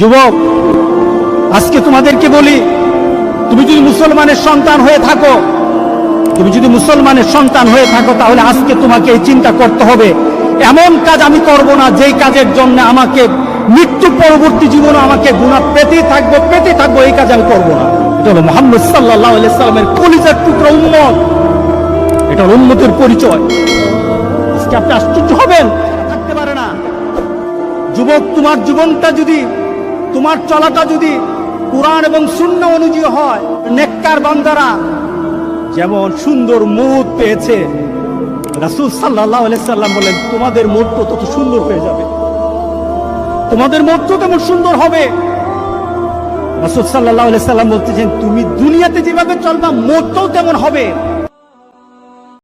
যুবক, আজকে তোমাদেরকে বলি, তুমি যদি মুসলমানের সন্তান হয়ে থাকো, তুমি যদি মুসলমানের সন্তান হয়ে থাকো, তাহলে আজকে তোমাকে এই চিন্তা করতে হবে। এমন কাজ আমি করব না, যেই কাজের জন্য আমাকে মৃত্যু পরবর্তী জীবনে আমাকে গুণা পেতেই থাকব পেতে থাকব, এই কাজ আমি করব না। এটা হলো মোহাম্মদ সাল্লাহ সাল্লামের কলিজার টুকরো উম্মত। এটা উন্মতের পরিচয়। আজকে আপনি আশ্চর্য হবেন, থাকতে পারে না। যুবক, তোমার জীবনটা যদি তোমার চলাটা যদি কোরআন এবং শূন্য অনুযায়ী হয়, নেককার বান্দারা, যেমন সুন্দর মুখ পেয়েছে, রাসুল সাল্লাহ সাল্লাম বলেন, তোমাদের তো তত সুন্দর হয়ে যাবে। তোমাদের তো তেমন সুন্দর হবে। রাসুল সাল্লাহ সাল্লাম বলতেছেন, তুমি দুনিয়াতে যেভাবে চলবা মোটটাও তেমন হবে।